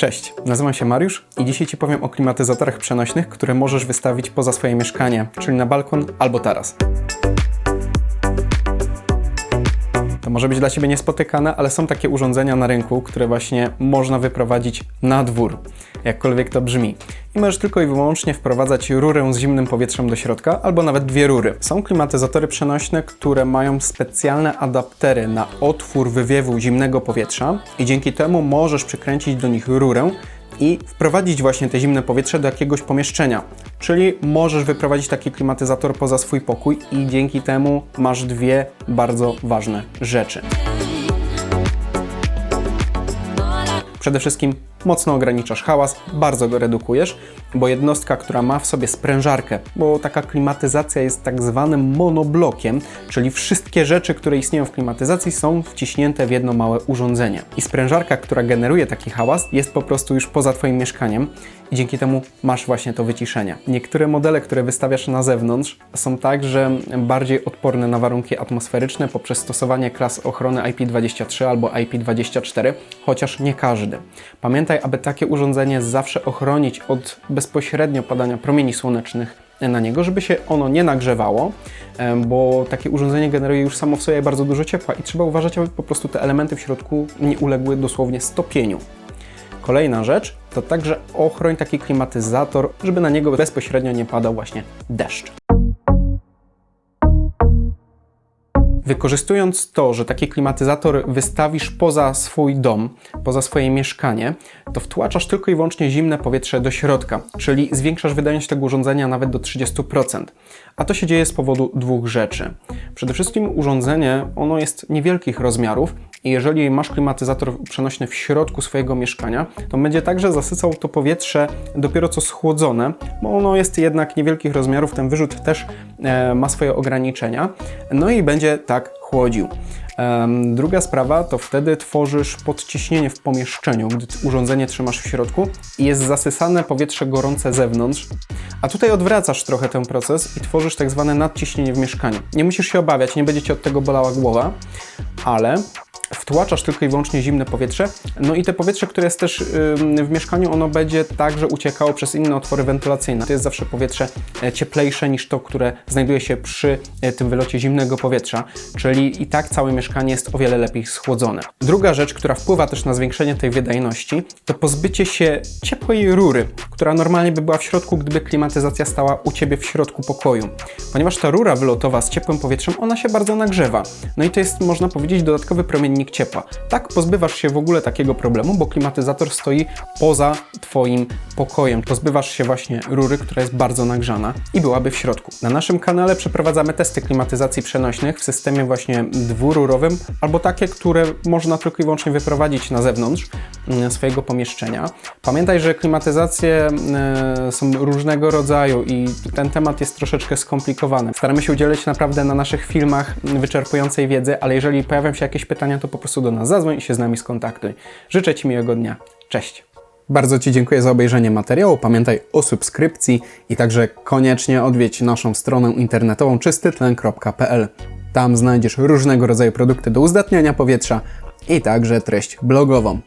Cześć, nazywam się Mariusz i dzisiaj Ci powiem o klimatyzatorach przenośnych, które możesz wystawić poza swoje mieszkanie, czyli na balkon albo taras. Może być dla Ciebie niespotykane, ale są takie urządzenia na rynku, które właśnie można wyprowadzić na dwór, jakkolwiek to brzmi. I możesz tylko i wyłącznie wprowadzać rurę z zimnym powietrzem do środka, albo nawet dwie rury. Są klimatyzatory przenośne, które mają specjalne adaptery na otwór wywiewu zimnego powietrza i dzięki temu możesz przykręcić do nich rurę i wprowadzić właśnie te zimne powietrze do jakiegoś pomieszczenia. Czyli możesz wyprowadzić taki klimatyzator poza swój pokój i dzięki temu masz dwie bardzo ważne rzeczy. Przede wszystkim mocno ograniczasz hałas, bardzo go redukujesz, bo jednostka, która ma w sobie sprężarkę, bo taka klimatyzacja jest tak zwanym monoblokiem, czyli wszystkie rzeczy, które istnieją w klimatyzacji są wciśnięte w jedno małe urządzenie. I sprężarka, która generuje taki hałas, jest po prostu już poza Twoim mieszkaniem i dzięki temu masz właśnie to wyciszenie. Niektóre modele, które wystawiasz na zewnątrz, są także bardziej odporne na warunki atmosferyczne poprzez stosowanie klas ochrony IP23 albo IP24, chociaż nie każdy. Pamiętaj, aby takie urządzenie zawsze ochronić od bezpośrednio padania promieni słonecznych na niego, żeby się ono nie nagrzewało, bo takie urządzenie generuje już samo w sobie bardzo dużo ciepła i trzeba uważać, aby po prostu te elementy w środku nie uległy dosłownie stopieniu. Kolejna rzecz to także ochroń taki klimatyzator, żeby na niego bezpośrednio nie padał właśnie deszcz. Wykorzystując to, że taki klimatyzator wystawisz poza swój dom, poza swoje mieszkanie, to wtłaczasz tylko i wyłącznie zimne powietrze do środka, czyli zwiększasz wydajność tego urządzenia nawet do 30%. A to się dzieje z powodu dwóch rzeczy. Przede wszystkim urządzenie, ono jest niewielkich rozmiarów i jeżeli masz klimatyzator przenośny w środku swojego mieszkania, to będzie także zasycał to powietrze dopiero co schłodzone, bo ono jest jednak niewielkich rozmiarów, ten wyrzut też e, ma swoje ograniczenia, no i będzie tak chłodził. Druga sprawa to wtedy tworzysz podciśnienie w pomieszczeniu, gdy urządzenie trzymasz w środku i jest zasysane powietrze gorące zewnątrz. A tutaj odwracasz trochę ten proces i tworzysz tak zwane nadciśnienie w mieszkaniu. Nie musisz się obawiać, nie będzie ci od tego bolała głowa, ale wtłaczasz tylko i wyłącznie zimne powietrze. No i te powietrze, które jest też w mieszkaniu, ono będzie także uciekało przez inne otwory wentylacyjne. To jest zawsze powietrze e, cieplejsze niż to, które znajduje się przy e, tym wylocie zimnego powietrza, czyli i tak całe mieszkanie jest o wiele lepiej schłodzone. Druga rzecz, która wpływa też na zwiększenie tej wydajności, to pozbycie się ciepłej rury, która normalnie by była w środku, gdyby klimatyzacja stała u Ciebie w środku pokoju. Ponieważ ta rura wylotowa z ciepłym powietrzem, ona się bardzo nagrzewa. No i to jest, można powiedzieć, dodatkowy ciepła. Tak pozbywasz się w ogóle takiego problemu, bo klimatyzator stoi poza Twoim pokojem. Pozbywasz się właśnie rury, która jest bardzo nagrzana i byłaby w środku. Na naszym kanale przeprowadzamy testy klimatyzacji przenośnych w systemie właśnie dwururowym, albo takie, które można tylko i wyłącznie wyprowadzić na zewnątrz mm, swojego pomieszczenia. Pamiętaj, że klimatyzacje e, są różnego rodzaju i ten temat jest troszeczkę skomplikowany. Staramy się udzielać naprawdę na naszych filmach wyczerpującej wiedzy, ale jeżeli pojawią się jakieś pytania, to po prostu do nas zadzwoń i się z nami skontaktuj. Życzę Ci miłego dnia. Cześć! Bardzo Ci dziękuję za obejrzenie materiału. Pamiętaj o subskrypcji i także koniecznie odwiedź naszą stronę internetową czystytlen.pl. Tam znajdziesz różnego rodzaju produkty do uzdatniania powietrza i także treść blogową.